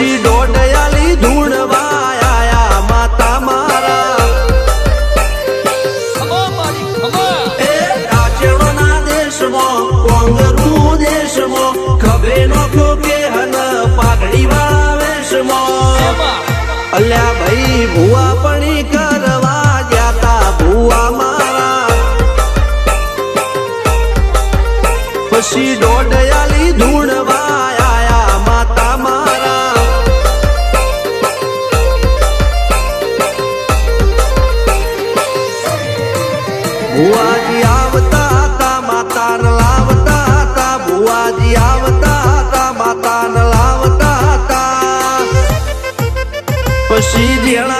પછી દોડયાલી ધૂણવા આયા માતા મારા. એ કાચેડોના દેશમાં કોંગરુ દેશમાં ખભે નોખો કે હન પાઘડી વાળા વેશમાં. અલ્યા ભાઈ, ભુવા પણી ભુવાજી આવતા હતા માતાને લાવતા હતા ભુવાજી આવતા હતા માતાને લાવતા હતા. પછી જેણા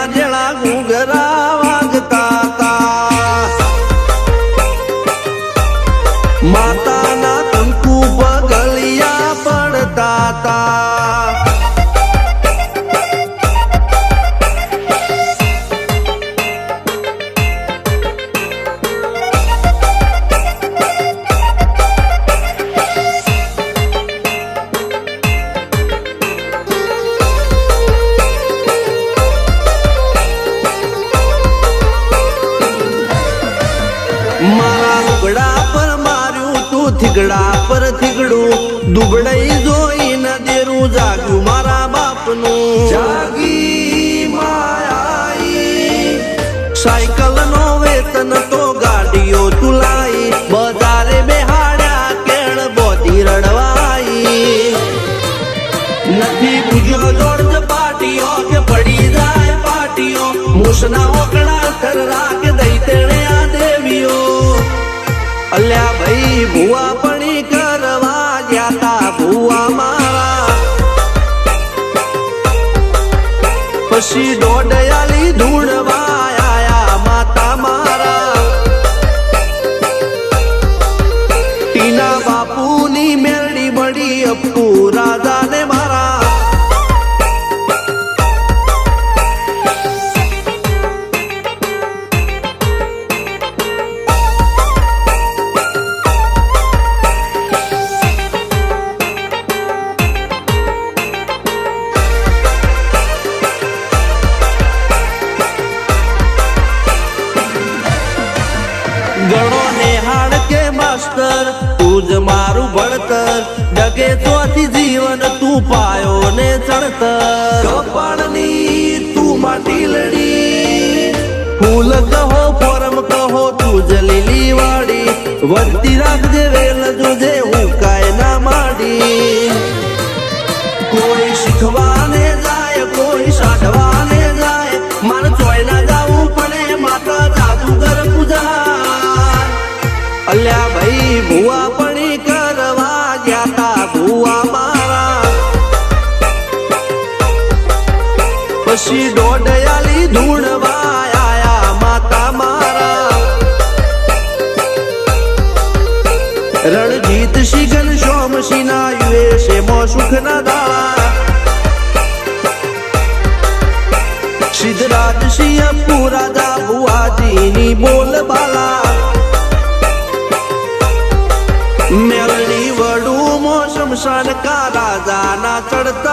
થીગડા પર થીગડું દુબળઈ ન દેરું જાગ્યું મારા બાપનું. જાગી માયાઈ. સાયકલ નો વેતન તો ગાડીઓ તુલાઈ બજારે બેહાડ્યા કેળ બોધી રડવાઈ. નથી પૂજ્યો જોડજ પાટીઓ કે પડી જાય પાટીઓ. મૂસના ઓકળા થર રાખ દઈ તેણે આ દેવીઓ. અલ્યા ભાઈ, ભુવા પણી કરવા જાતા ભુવા મારા. પછી દોડયાલી ધૂણવા આયા માતા મારા. ટીના બાપુની મેરડી મળી અપુ રાજાને માસ્તર તું જ મારું ભણતર. ડગે ચોથી જીવન તું પાયો ને ચણતર. કપાળની તું માટી લડી. ફૂલ કહો ફોરમ કહો તું જ લીલી વાડી વધતી રાખજે વેલ જોજે અલ્યા ભાઈ, ભુવા પણી કરવા તા ભુવા મારા. પછી દોડયાલી ધૂણવા માતા મારા. રણજીત શિગન સિના યુએ છે મો સુખ ના દાળા. સિદ્ધરાજ સિંહ, પુરાજા, ભુવાજીની બોલ બાલા. મેલની का राजा ना चढ़ता